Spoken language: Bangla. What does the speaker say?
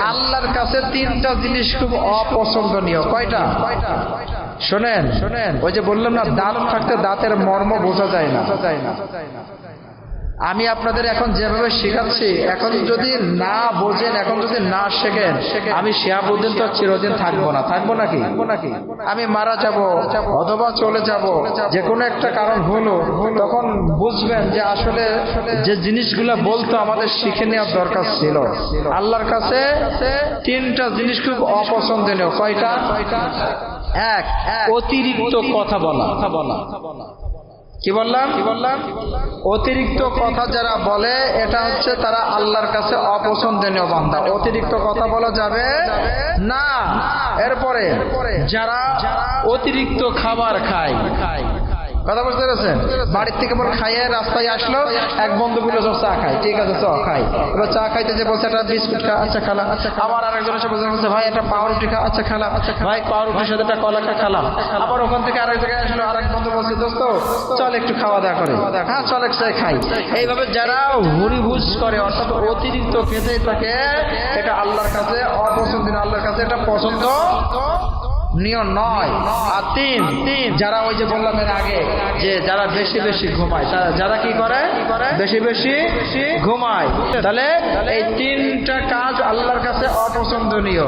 আল্লাহর কাছে তিনটা জিনিস খুব অপছন্দনীয়। কয়টা? শোনেন শোনেন। ওই যে বললাম না দাঁত থাকতে দাঁতের মর্ম বোঝা যায় না। আমি আপনাদের এখন যেভাবে শেখাচ্ছি, এখন যদি না বোঝেন, এখন যদি না শেখেন, আমি শিয়াবুদ্দিন তো চিরদিন থাকব না। থাকব নাকি? নাকি আমি মারা যাব, অথবা চলে যাব, যে কোনো একটা কারণ হলো, তখন বুঝবেন যে আসলে যে জিনিসগুলো বলতো আমাদের শিখে নেওয়ার দরকার ছিল। আল্লাহর কাছে তিনটা জিনিস খুব অপছন্দনীয়। কয়টা? এক, অতিরিক্ত কথা বলা কথা বলা। কি বললাম? কি বললাম? অতিরিক্ত কথা যারা বলে এটা হচ্ছে তারা আল্লাহর কাছে অপছন্দনীয় বান্দা। অতিরিক্ত কথা বলা যাবে না। এরপরে যারা অতিরিক্ত খাবার খায় কথা বুঝতে পেরেছেন? বাড়ির থেকে বলে খাইয়ে রাস্তায় আসলো এক বন্ধু বলে সব চা খাই। ঠিক আছে চ খাই। এবার চা খাইতে যে বলছে একটা বিস্কুট খা আচ্ছা খালাম আবার আরেকজন এসে বলছে বলছে, ভাই একটা পাউরুটি খা আচ্ছা খালাম ভাই পাউরুটির সাথে একটা কলা খা খালাম আবার ওখান থেকে আরেক জায়গায় আসলো আরেক বন্ধু বলছে দোস্ত চল একটু খাওয়া দাওয়া করে। হ্যাঁ চল এক খাই। এইভাবে যারা হুরিভুজ করে অর্থাৎ অতিরিক্ত খেতে থাকে এটা আল্লাহর কাছে অপছন্দনীয় আল্লাহর কাছে এটা পছন্দ। নিয়ম নয়, আর তিন তিন যারা ওই যে বললাম এর আগে যে যারা বেশি বেশি ঘুমায় যারা কি করে? বেশি বেশি ঘুমায়। তাহলে এই তিনটা কাজ আল্লাহর কাছে অপছন্দনীয়।